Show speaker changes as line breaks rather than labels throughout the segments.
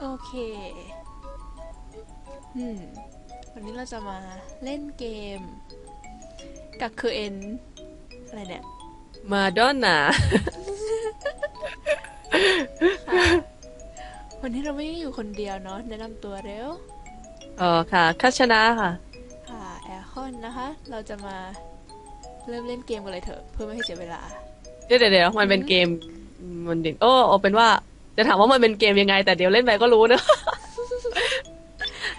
โอเค อืม วันนี้เราจะมาเล่นเกม กับคือเอ็น อะไรเนี่ย
มาดอนน่ะ
วันนี้เราไม่ได้อยู่คนเดียวเนาะแนะนำตัวเร็ว
เออค่ะคัชนะค่ะ
ค่ะ แอร์คอนนะคะ เราจะมาเริ่มเล่นเกมกันเลยเถอะ เพื่อไม่ให้เสียเวลา
เดี๋ยวเดี๋ยวเดี๋ยวมันเป็นเกมมันเด่นโอ้เอาเป็นว่า จะถามว่ามันเป็นเกมยังไง แต่เดี๋ยวเล่นไปก็รู้นะ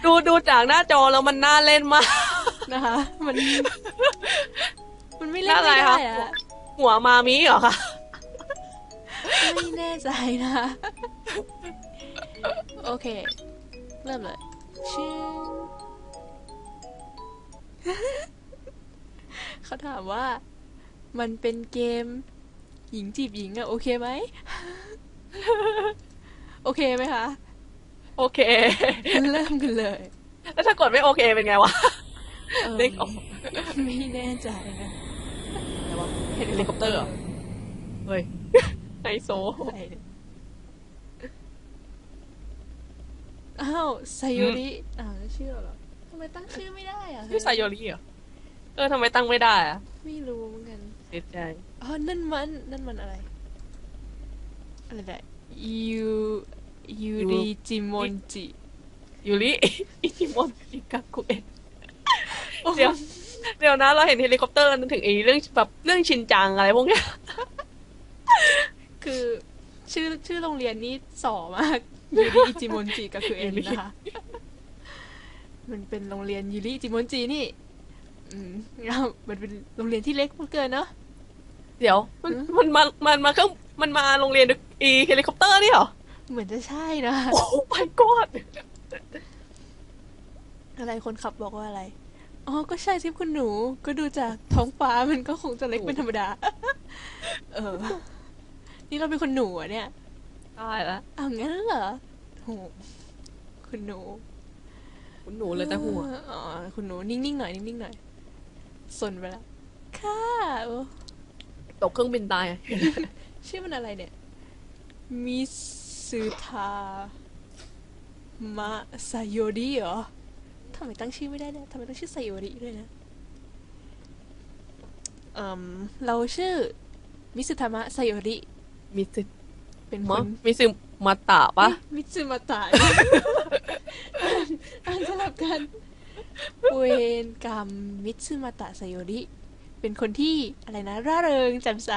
ดูดูจากหน้าจอแล้วมันน่าเล่นมาก
นะคะ มัน มันไม่เล่น
อะไร
ไม่
คะ
ได้อะ
หัวมามีเหรอคะ
ไม่แน่ใจนะคะโอเค เริ่มเลยชื่อเขาถามว่า มันเป็นเกม หญิงจีบหญิงอะโอเคไหม โอเคไหมคะ
โอเค
เริ่มกันเลย
แล้วถ้ากดไม่โอเคเป็นไงวะ
เออ
นึกออก
ไม่แน่ใจนะ
เฮลิคอปเตอร์เหรอเฮ้ยไฮโซ
อะไรเนี่ยอ้าวไซโยริอ้าวแล้วชื่อเหรอทำไมตั้งชื่อไม่ได้อะ
ชื่อไซโยริเหรอเออทำไมตั้งไม่ได้อะ
ไม่รู้เหมือนกัน
เสียใจ
อ๋อนั่นมัน นั่นมันอะไร อะไรเนี่ยยูยูริจิมอนจิ
ยูริอิจิมอนอิกากุเอะเดี๋ยวเดี๋ยวนะเราเห็นเฮลิคอปเตอร์นึกถึงไอ้เรื่องแบบเรื่องชินจังอะไรพวกเนี้ย
คือชื่อชื่อโรงเรียนนี้ส่อมากยูริอิจิมอนจิก็คือเอ็นนะคะมันเป็นโรงเรียนยูริอิจิมอนจินี่อืมแล้วมันเป็นโรงเรียนที่เล็กมากเกินเนาะ
เดี๋ยวมันมันมามันมาเครื่อง มันมาโรงเรียนอีเฮลิคอปเตอร์นี่เหรอ
เหมือนจะใช่นะ
โอ้ my god
อะไรคนขับบอกว่าอะไร อ๋อ ก็ใช่สิคุณหนู ก็ดูจากท้องฟ้ามันก็คงจะเล็กเป็นธรรมดา เออ นี่เราเป็นคนหนูเหรอะเนี่ย
ตายละ
อ้าวงั้นเหรอโหคุณหนู
คุณหนูเลยแต่หัว
อ๋อ คุณหนูนิ่งๆหน่อยนิ่งๆหน่อยสนไปแล้วค่ะโอ้
ตกเครื่องบินตาย
ชื่อมันอะไรเนี่ย มิสึทามะไซโยริเหรอทำไมตั้งชื่อไม่ได้เนี่ยทำไมต้องชื่อไซโยริด้วยนะเอ่มเราชื่อ มิสึทามะไซโยริ
มิซึ
เป็นค
มะ
น
มิซึมาตะปะ
เอ๊มิสึมาตะอ่านอ่านสลับกันเวนกรรมมิสึมาตะไซโยริ เป็นคนที่อะไรนะ ร่าเริงแจ่มใส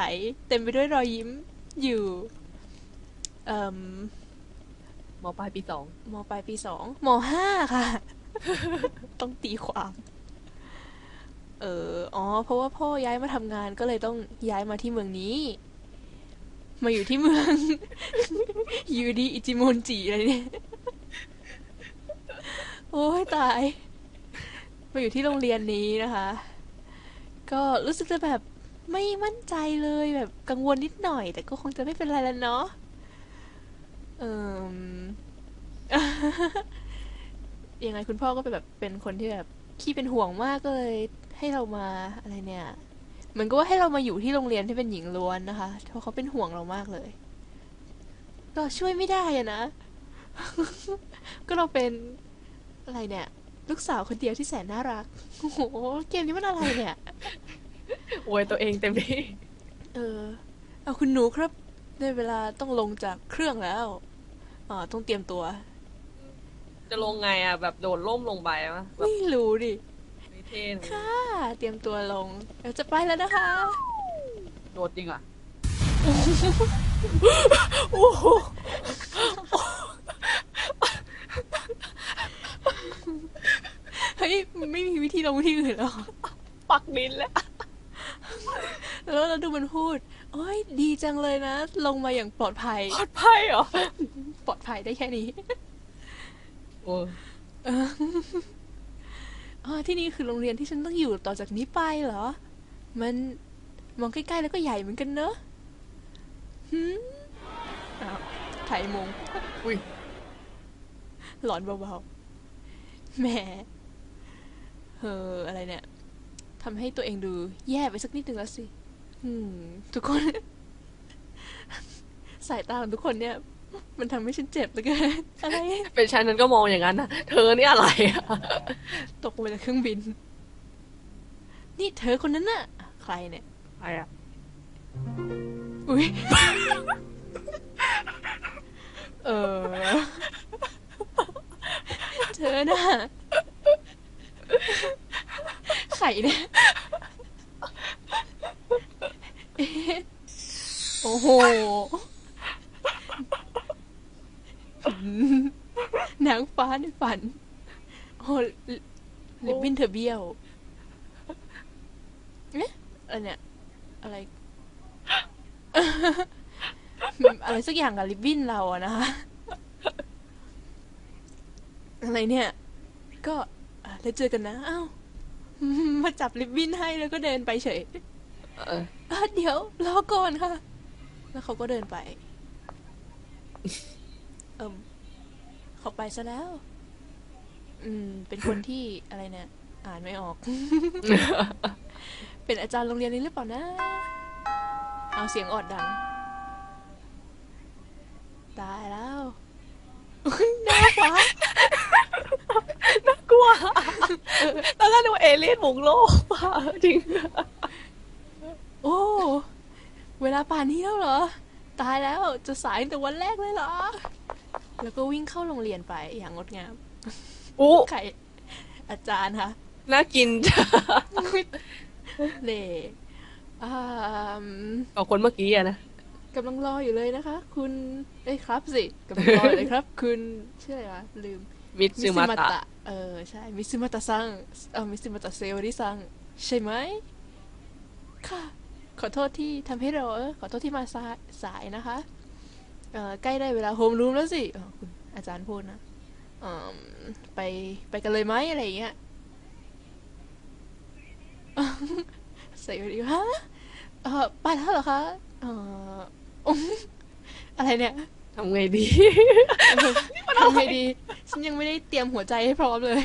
เต็มไปด้วยรอยยิ้มอยู่เอ่ม
มอปลายปีสอง
มปลายปีสองมห้าค่ะ ต้องตีความ เอออ๋อ เพราะว่าพ่อย้ายมาทำงานก็เลยต้องย้ายมาที่เมืองนี้ มาอยู่ที่เมือง ยูดีอิจิโมนจิอะไรเนี่ย โอ้ยตาย มาอยู่ที่โรงเรียนนี้นะคะ ก็รู้สึกจะแบบไม่มั่นใจเลยแบบกังวลนิดหน่อย แต่ก็คงจะไม่เป็นไรแล้วเนาะเอ่มยังไงคุณพ่อก็เป็นแบบเป็นคนที่แบบขี้เป็นห่วงมากก็เลย ให้เรามาอะไรเนี่ยเหมือนกับว่าให้เรามาอยู่ที่โรงเรียนที่เป็นหญิงล้วนนะคะเพราะเขาเป็นห่วงเรามากเลย ก็ช่วยไม่ได้อะนะ ก็เราเป็นอะไรเนี่ย ลูกสาวคนเดียวที่แสนน่ารัก โอ้โห เกมนี้มันอะไรเนี่ย
โวยตัวเองเต็มที่
เออ เอาคุณหนูครับ ได้เวลาต้องลงจากเครื่องแล้วอ่าต้องเตรียมตัว
จะลงไงอะ แบบโดดล่มลงไปปะแบบ
ไม่รู้ดิ
ไม่เท่เลย
ค่ะ เตรียมตัวลงเราจะไปแล้วนะคะ
โดดจริงอะ
เฮ้ยมันไม่มีวิธีลงที่อื่นหรอ
ปักดินแล้ว
แล้วเราดูมันพูด โอ้ยดีจังเลยนะ ลงมาอย่างปลอดภัย
ปลอดภัยเหรอ
ปลอดภัยได้แค่นี้
โอ้
อ๋อที่นี่คือโรงเรียนที่ฉันต้องอยู่ต่อจากนี้ไปเหรอ มันมองใกล้ๆแล้วก็ใหญ่เหมือนกันเนอะหืมอ้าวไทยมง
อุ้ย
หลอนเบาๆแหม เอออะไรเนี่ยทำให้ตัวเองดูแย่ไปสักนิดนึงแล้วสิอืมทุกคน สายตาของทุกคนเนี่ย มันทำให้ฉันเจ็บเหลือเกินอะไร
เป็นฉันนั้นก็มองอย่างนั้นนะเธอนี่อะไรอะ
ตกลงมาจากเครื่องบิน นี่เธอคนนั้นน่ะ ใครเนี่ย
อะไรอะ
อุ้ย เออ เธอน่ะไข่เนี่ยเอ๊ะโอ้โหอืม นางฟ้าในฝัน โอ้ลิลิบบินเธอเบี้ยวเอ๊ะอะไรเนี่ย อะไร อะไรสักอย่างกับลิบบินเราอะนะคะ อะไรเนี่ย ก็อะแล้วเจอกันนะ อ้าว มาจับลิบบินให้แล้วก็เดินไปเฉย
เออ
อะเดี๋ยวรอก่อนค่ะ แล้วเขาก็เดินไป เอิมเขาไปซะแล้ว อืม เป็นคนที่อะไรเนี่ย อ่านไม่ออก เป็นอาจารย์โรงเรียนนี้หรือเปล่านะ เอาเสียงออดดัง ตายแล้วอุ๊ยน่าฟ้า
กลัวตอนแรกนึกว่าเอเลี่ยนบุกโลกว่ะจริง
โอ้ เวลาป่านนี้แล้วเหรอ ตายแล้วจะสายตั้งแต่วันแรกเลยเหรอ แล้วก็วิ่งเข้าโรงเรียนไปอย่างงดงาม
อู้
ใครอาจารย์คะ
น่ากินจ้ะ
เล่อ่าม
กับคนเมื่อกี้อะนะ
กำลังรออยู่เลยนะคะ คุณเอ้ยครับสิกำลังรออยู่เลยครับ คุณชื่ออะไรวะลืม
มิตซึมาตะ
เออใช่ มิซึมาตะซังเออมิซึมาตะเซโอริซังใช่ไหมค่ะ ขอโทษที่ทำให้เราเออขอโทษที่มาสายสายนะคะเอ่อใกล้ได้เวลาโฮมรูมแล้วสิอ๋อคุณอาจารย์พูดนะเอ่อไปไปกันเลยไหมอะไรอย่างเงี้ยเซโอริฮะเออไปแล้วเหรอคะเอออืมอะไรเนี่ย
ทำไงดี
ทำไงดี ฉันยังไม่ได้เตรียมหัวใจให้พร้อมเลย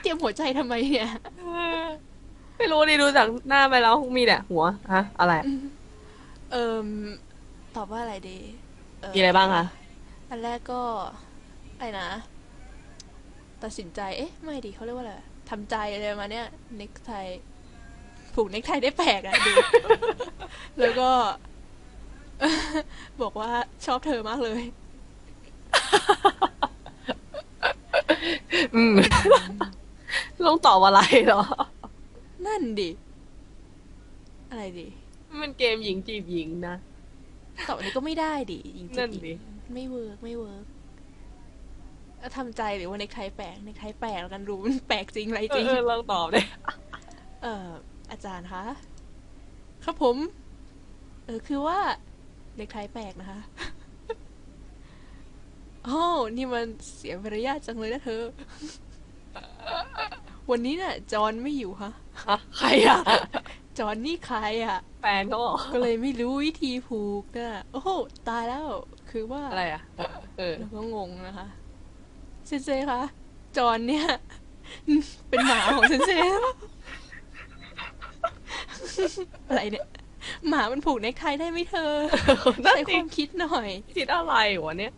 เตรียมหัวใจทำไมเนี่ย
ไม่รู้ดิดูจากหน้าไปแล้วมีแต่หัวฮะอะไรอะ
เอิมตอบว่าอะไรดีเมี
อะไรบ้างคะ
อันแรกก็ไอ้นะ ตัดสินใจ เอ๊ะ ไม่ดีเขาเรียกว่าอะไรทำใจอะไรประมาณเนี้ยเน็กไทผูกเน็กไทได้แปลกอะดู แล้วก็ บอกว่าชอบเธอมากเลย
อืมต้องตอบอะไรเหรอ
นั่นดิ อะไรดิ
มันเกมหญิงจีบหญิงนะ
ตอบอันนี้ก็ไม่ได้ดิจริงๆ
นั่นดิ
ไม่เวิร์กไม่เวิร์กเอาทำใจหรือว่าเน็กไทแปลกเน็กไทแปลกแล้วกันรู้มันแปลกจริงอะไร
เอ
จริง
อลองตอบเลย
เอ่ออาจารย์คะ ครับผม เออคือว่าเด็กไทยแปลกนะคะ โอ้นี่มันเสียมารยาทจังเลยนะเธอ วันนี้น่ะ จอนไม่อยู่ฮะ
ฮะ ใครอะ
จอนนี่ใครอะ
แฟนเขาเหรอ
ก็เลยไม่รู้วิธีผูกนะโอ้โหตายแล้ว คือว่า
อะไรอะ เออ
แล้วก็งงนะคะเซนเซคะจอนเนี่ย เป็นหมาของเซนเซหรือเปล่าอะไรเนี่ย หมามันผูกเน็กไทได้ไหมเธอ
นั่น
ใช้ค
ดิ
วามคิดหน่อย
คิดอะไรวะเนี่ย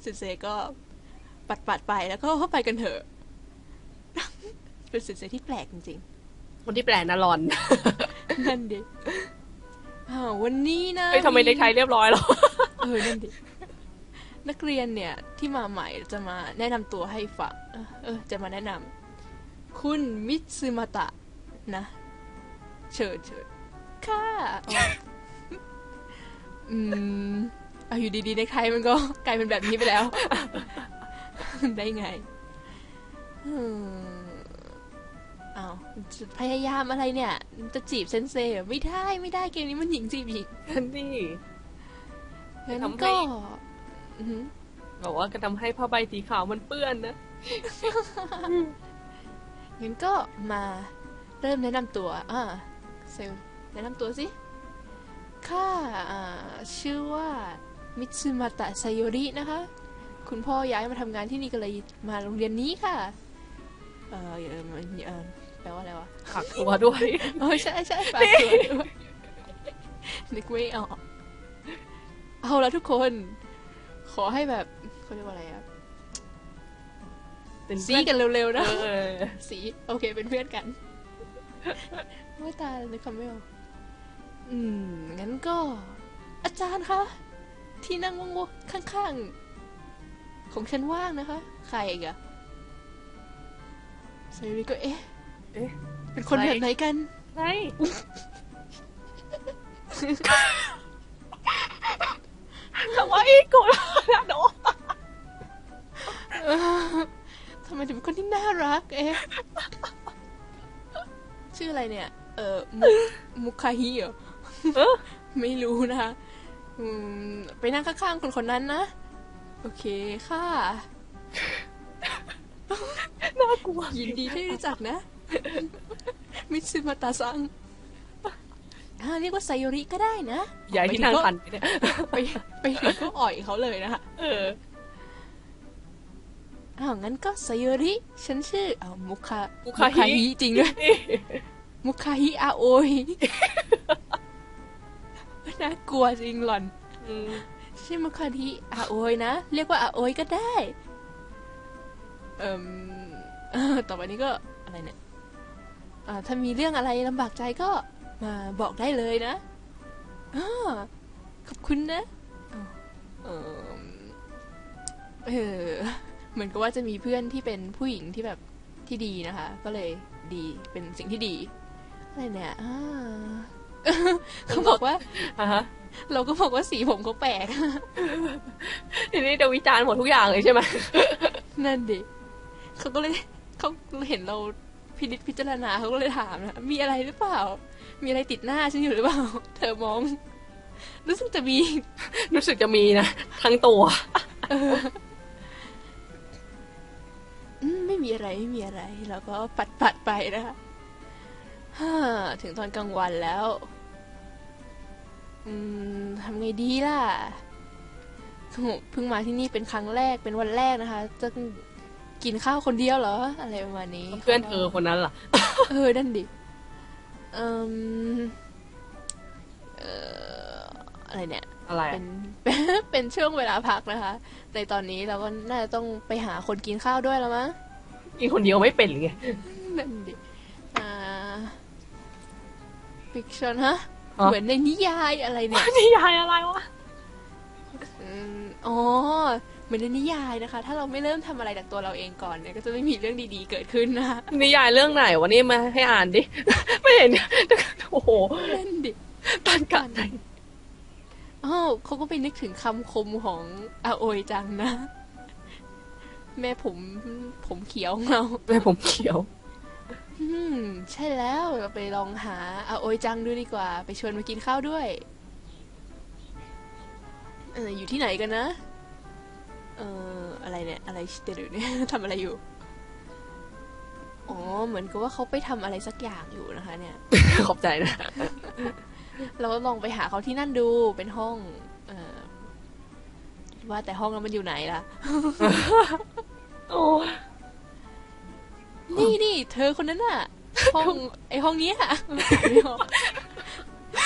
เซนเซก็ ปัดปัดๆไปแล้วก็เข้าไปกันเถอะ เป็นเซนเซที่แปลกจริง
คนที่แปลกนะรอน
ๆนั่นดิอ้าววันนี้นะ
เฮ้ยทำไมในไทยเรียบร้อยแล้ว
เออ นั่นดิ นักเรียนเนี่ยที่มาใหม่จะมาแนะนำตัวให้ฟัง เออเออจะมาแนะนำคุณมิตซึมาตะนะ เชิญเชิญค่ะอ๋ออืมเอาอยู่ดีๆในไทยมันก็กลายเป็นแบบนี้ไปแล้ว ได้ไงอืมอ้าวจะพยายามอะไรเนี่ย จะจีบเซนเซเหรอไม่ได้ไม่ได้เกมนี้มันหญิงจีบหญิง
นั่นดิ
งั้น
ทำให้
ก็อือหือ
บอกว่าก็ทำให้ผ้าใบสีขาวมันเปื้อนนะ
งั้นก็มาเริ่มแนะนำตัว อ่าเซลลแนะนำตัวสิข้าอ่าชื่อว่ามิตซึมาตะไซโยรินะคะ คุณพ่อย้ายมาทำงานที่นี่ก็เลยมาโรงเรียนนี้ค่ะ เออเออมันเออแปลว่าอะไรวะ
ขักตัวด้วย
โอ้ใช่ใช่ฝากตัวด้วยนึกไม่ออก เอาละทุกคน ขอให้แบบเขาเรียกว่าอะไรอะ
เป็น
ซี
เพื่อน
กันเร็วๆ
เอ
นะ
อ
สีโอเคเป็นเพื่อนกันไม่ตายนึกคำไม่ออกอืมงั้นก็ อาจารย์คะที่นั่งว่างๆข้างๆ ของฉันว่างนะคะ ใครอีกอะไซริก็เอ๊ะ
เอ๊ะ
เป็นคน
ใคร
แบบไหนกัน
ไงทำไมกูล่ะโด
เออทำไมถึงเป็นคนที่น่ารัก เอ๊ะ ชื่ออะไรเนี่ย เออมุกมุกคาฮิเหรอ
เออ
ไม่รู้นะคะอืมไปนั่งข้างๆคนคนนั้นนะ โอเคค่ะ
น่ากลัว
ยินดีที่รู้จักนะ มิตซึมาตาซังอ่าเรียกว่าไซโยริก็ได้นะ
ใหญ่ที่นั่งพันไปเนี่ย
ไปไปถึงก็อ่อยเขาเลยนะคะ
เออ
อ้าวงั้นก็ไซโยริฉันชื่ออ้าวมุคา
มุ
มุ
คาฮิ
จริงด้วย มุคาฮิอาโอยน่ากลัวจริงหล่อน
อืม
ชื่อมุคาฮิอาโอยนะ เรียกว่าอาโอยก็ได้เอ่มเออต่อไปนี้ก็อะไรเนี่ยอ่าถ้ามีเรื่องอะไรลำบากใจก็มาบอกได้เลยนะอาขอบคุณนะอ้าวเออเออเหมือนกับว่าจะมีเพื่อนที่เป็นผู้หญิงที่แบบที่ดีนะคะ ก็เลยดีเป็นสิ่งที่ดีอะไรเนี่ยอ่าเขาบอกว่า
อะฮะ
เราก็บอกว่าสีผมเขาแปลก
ทีนี้จะวิจารณ์หมดทุกอย่างเลยใช่ไหม
นั่นดิเขาก็เลยเขาเห็นเราพินิจพิจารณาเขาก็เลยถามนะมีอะไรหรือเปล่า มีอะไรติดหน้าฉันอยู่หรือเปล่า เธอมอง รู้สึกจะมี
รู้สึกจะมีนะทั้งตัว
อืมไม่มีอะไรไม่มีอะไร แล้วก็ปัดปัดๆไปนะคะฮ่าถึงตอนกลางวันแล้ว อืมทำไงดีล่ะโหเพิ่งมาที่นี่เป็นครั้งแรกเป็นวันแรกนะคะ จะกินข้าวคนเดียวเหรอ อะไรประมาณนี้
เพื่อนเธอคนนั้นล่ะ
เออนั่นดิเอ่มเอ่ออะไรเนี่ย
อะไร
เป็นเป็นช่วงเวลาพักนะคะ ในตอนนี้เราก็น่าจะต้องไปหาคนกินข้าวด้วยแล้วมั้ง
กินคนเดียวไม่เป็นหรือไง
นั่นดิอ่าฟิกชันฮะ
อ๋อ
เหมือนในนิยายอะไรเนี่ย
นิยายอะไรวะ
อืมอ๋อเหมือนในนิยายนะคะ ถ้าเราไม่เริ่มทำอะไรจากตัวเราเองก่อนเนี่ยก็จะไม่มีเรื่องดีๆเกิดขึ้นนะ
นิยายเรื่องไหนวะนี่มาให้อ่านดิ ไม่เห็นโอ้โห
นั่นดิ
ตันกันไหน
อ้าวเขาก็ไปนึกถึงคำคมของอาโอยจังนะ แม่ผมผมเขียวของเรา
แม่ผมเขียว
อืม ใช่แล้วเราไปลองหาอาโอยจังดูดีกว่า ไปชวนมากินข้าวด้วยเอออยู่ที่ไหนกันนะ เอออะไรเนี่ย อะไรชิเตรุเนี่ยทำอะไรอยู่ อ๋อ เหมือนกับว่าเขาไปทำอะไรสักอย่างอยู่นะคะเนี่ย
ขอบใจนะ
เราก็ลองไปหาเขาที่นั่นดู เป็นห้อง เออว่าแต่ห้องนั้นมันอยู่ไหนล่ะ
โอ้
นี่นี่เธอคนนั้นน่ะ ห้องไอห้องเนี้ย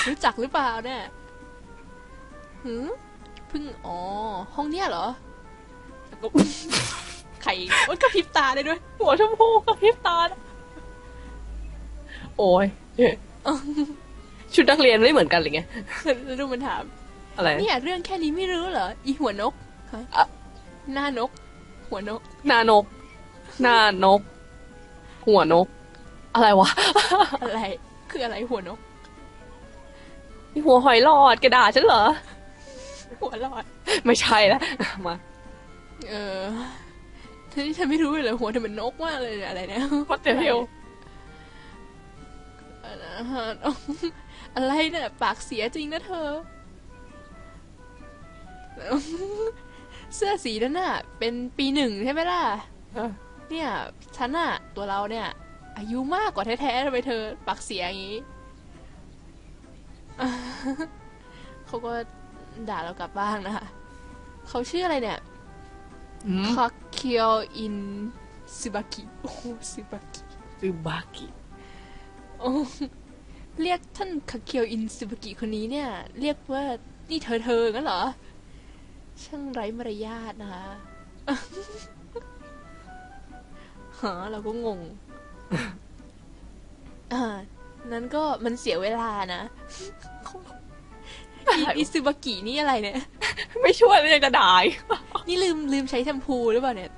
รู้จักหรือเปล่าเนี่ยหืมเพิ่งอ๋อห้องเนี้ยเหรอแล้วก็ไข่มันกระพริบตาได้ด้วย
หัวชมพูกับพริบตานะโอ้ยชุดนักเรียนไม่เหมือนกันเลยไง
แล้วดูมันถาม
อะไร
เนี่ยเรื่องแค่นี้ไม่รู้เหรอ อีหัวนกฮะ
อะ
หน้านก หัวนก
หน้านก หน้านก หัวนก อะไรวะ
อะไร คืออะไรหัวนก
นี่หัวหอยหลอดกระดาษฉันเหรอ
หัวหลอด
ไม่ใช่แล้วมา
เออทีนี้ฉันไม่รู้เลยหัวเธอเป็นนกมากเลยเนี่ยอะไรเนี่ย
What the hell
อะไรเนี่ยปากเสียจริงนะเธอ เสื้อสีนั้นน่ะ เป็นปีหนึ่งใช่ไหมล่ะ
เออ
เนี่ยฉันน่ะตัวเราเนี่ย อายุมากกว่าแท้ๆทำไมเธอปากเสียอย่างนี้เขาก็ด่าเรากลับบ้างนะคะเขาชื่ออะไรเนี่ย
อืม
คาเคียวอินซึบากิโอ้โหซึบากิ
ซึบากิ
โอ้เรียกท่านคาเคียวอินซึบากิคนนี้เนี่ย เรียกว่านี่เธอเธองั้นเหรอ ช่างไร้มารยาทนะคะ ฮะเราก็งงอ่านั้นก็มันเสียเวลานะอีอิซึบากินี่อะไรเนี่ย
ไม่ช่วยแล้วยังจะด่าอีก
นี่ลืมลืมใช้แชมพูหรือเปล่าเนี่ย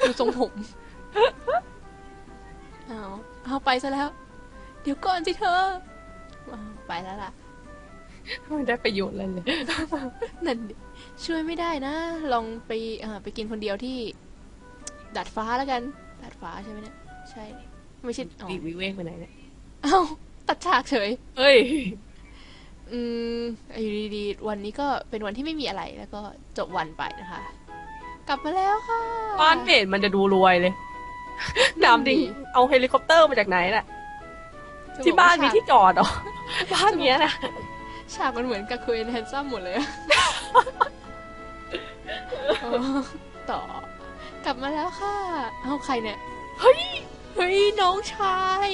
ดูทรงผมเอาเอาไปซะแล้ว เดี๋ยวก่อนสิเธออ้าวไปแล้วล่ะ
ไม่ได้ประโยชน์อะไรเลย
นั่นดิช่วยไม่ได้นะ ลองไปเอ่อไปกินคนเดียวที่ ดาดฟ้าแล้วกันดาดฟ้าใช่ไหมเนี่ย ใช่ ไม่ใช่อ๋อ
วิวิเวกไปไหนเนี่ย
เอ้าตัดฉากเฉย
เอ้ย
อืมอยู่ดีๆวันนี้ก็เป็นวันที่ไม่มีอะไรแล้วก็จบวันไปนะคะ กลับมาแล้วค่ะ
บ้านเห็นมันจะดูรวยเลยถามจริงเอาเฮลิคอปเตอร์มาจากไหนน่ะ
จะอก
ที่บ้าน
ว่
มีที่จอดเหรอ บ้านเนี้ยนะ
ฉากมันเหมือนกับคุยแฮนซัมหมดเลยอะเออต่อ กลับมาแล้วค่ะเอาใครเนี่ย
เฮ้ย
เฮ้ย น้องชาย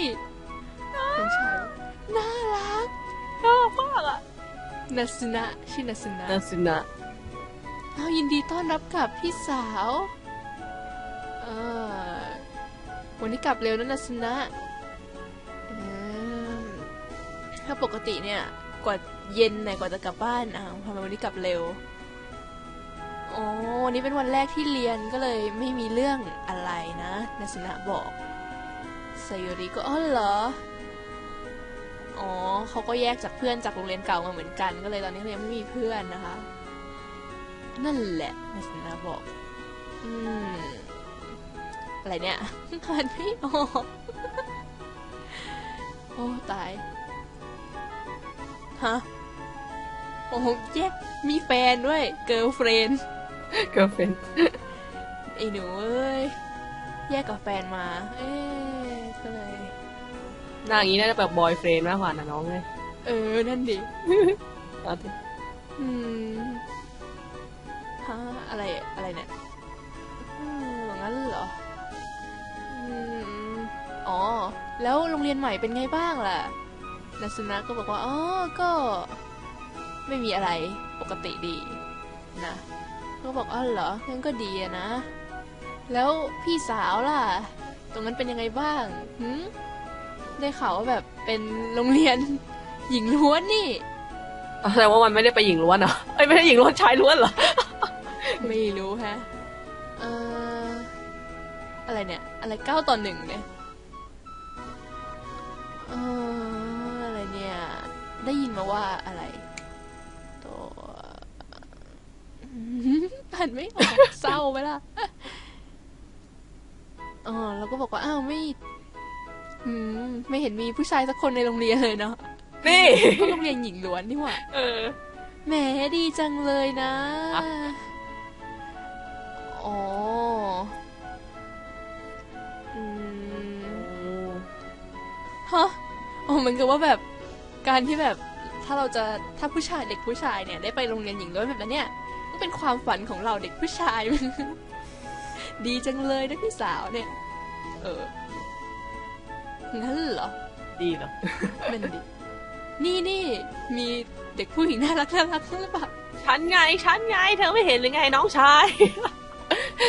น้องชาย น่ารัก
น่ารักมากอะ
นัสนะชื่อนัสนะ
นาซินะ
เอายินดีต้อนรับกลับพี่สาว เออ วันนี้กลับเร็วนะนัสนะอืมถ้าปกติเนี่ย กว่าเย็นเนี่ยกว่าจะกลับบ้านอ้าวทำไมวันนี้กลับเร็ว อ๋อวันนี้เป็นวันแรกที่เรียนก็เลยไม่มีเรื่องอะไรนะนัสนะบอกไซโยริก็อ๋อเหรอ อ๋อเขาก็แยกจากเพื่อนจากโรงเรียนเก่ามาเหมือนกัน ก็เลยตอนนี้เขายังไม่มีเพื่อนนะคะ นั่นแหละนัสนาบอก อืม อะไรเนี่ยอ่านไม่ออกโอ้ตาย ฮะโอ้แยกมีแฟนด้วย เกิร์ลเฟรน
เกิร์ลเฟน
ไอ้หนูเอ้ย แยกกับแฟนมา เอ๊ะก็เลย
หน้าอย่างนี้น่าจะแบบบอยเฟรนมากกว่านะน้องเลย
เออ นั่นดิ
เอาสิ
อืมฮะอะไรอะไรเนี่ยอืมงั้นเหรออืมอ๋อ แล้วโรงเรียนใหม่เป็นไงบ้างล่ะนัสนะก็บอกว่า อ๋อ ก็ ไม่มีอะไรปกติดี นะ ก็บอกอ๋อเหรองั้นก็ดีอะนะ แล้วพี่สาวล่ะ ตรงนั้นเป็นยังไงบ้างหืมได้ข่าวว่าแบบเป็นโรงเรียนหญิงล้วนนี่
แสดงว่ามันไม่ได้ไปหญิงล้วนเหรอเอ้ยไม่ได้หญิงล้วนชายล้วนเหรอ
ไม่รู้ฮะเอ่ออะไรเนี่ย อะไรเก้าต่อหนึ่งเนี่ยเอ่ออะไรเนี่ย ได้ยินมาว่าอะไร อ่านไม่ออกเศร้าไหมล่ะอ๋อแล้วก็บอกว่าอ้าวไม่ อืม ไม่เห็นมีผู้ชายสักคนในโรงเรียนเลยเนาะ
นี่
ก็โรงเรียนหญิงล้วนนี่หว่า
เออ
แหมดีจังเลยนะ
อะ
อ๋ออืมฮะอ๋อเหมือนกับว่าแบบการที่แบบถ้าเราจะถ้าผู้ชายเด็กผู้ชายเนี่ย ได้ไปโรงเรียนหญิงล้วนแบบนั้นเนี่ยก็ เป็นความฝันของเราเด็กผู้ชาย ดีจังเลยนะพี่สาวเนี่ย เออ งั้นเหรอ
ดีเหรอ
นั่นดินี่นี่มีเด็กผู้หญิงน่ารักน่ารักหรือเปล่า
ฉันไงฉันไง เธอไม่เห็นหรือไงน้องชาย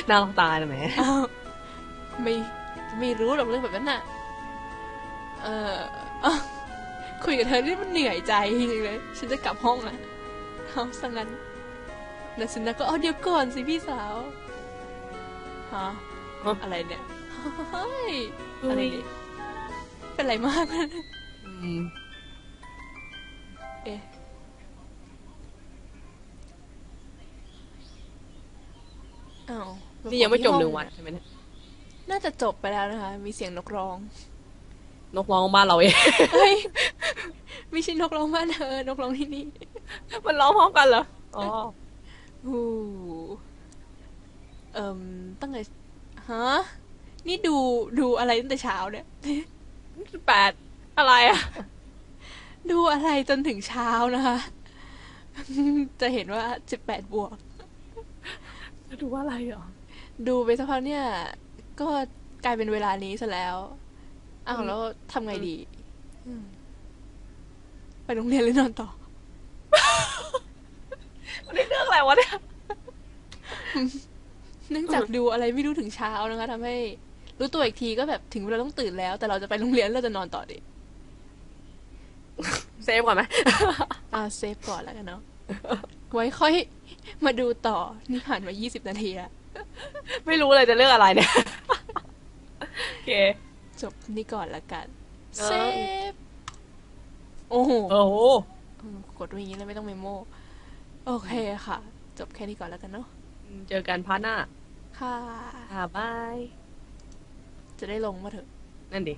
น่ารักตายนะแหม
อ้าวไม่ไม่รู้หรอกเรื่องแบบนั้นน่ะ เอออ้าวคุยกับเธอนี่มันเหนื่อยใจจริงๆเลย ฉันจะกลับห้องอะเอาสัง งั้นนัสนะก็เอาเดี๋ยวก่อนสิพี่สาวฮะ
ฮะ
อะไรเนี่ยเฮ้ยอะไรเนี่ยเป็นไรมากนะ
อืม
เอ๊ะอ้าว
นี่ยังไม่จบหนึ่งวันใช่ไหมเนี่ย
น่าจะจบไปแล้วนะคะ มีเสียงนกร้อง
นกร้องบ้านเราเอง
เฮ้ยไม่ใช่นกร้องบ้านเธอนกร้องที่นี่
มันร้องพร้อมกันเหรอ อ๋อ
ฮูเอ่มตั้งแต่ฮะนี่ดูดูอะไรตั้งแต่เช้าเนี่ย
แปดอะไรอะ
ดูอะไรจนถึงเช้านะคะ จะเห็นว่าสิบแปดบวก
ดูว่าอะไรเหรอ
ดูไปสักพักเนี่ย ก็กลายเป็นเวลานี้ซะแล้ว อ้าว
อืม
แล้วทำไงดีอืมไปโรงเรียนหรือนอนต่อ
นี่เรื่องอะไรวะเนี่ย
เนื่องจากดูอะไรไม่รู้ถึงเช้านะคะทำให้ รู้ตัวอีกทีก็แบบถึงเวลาต้องตื่นแล้ว แต่เราจะไปโรงเรียนแล้วเราจะนอนต่อดิ
เซฟก่อนไหม
อ่าเซฟก่อนแล้วกันเนาะไว้ค่อยมาดูต่อ นี่ผ่านมา20นาทีแล้ว
ไม่รู้เลยจะเรื่องอะไรเนี่ยโอเค
จบนี่ก่อนละกัน
เออ
เซฟโอ้โห
โอ้โห
อืมกดไว้อย่างนี้เลยไม่ต้องเมมโม โอเคค่ะ จบแค่นี้ก่อนแล้วกันเนาะ
เจอกันพาร์ทหน้า
ค่ะ
ค่ะบาย
จะได้ลงมาเถอะ
นั่นดิ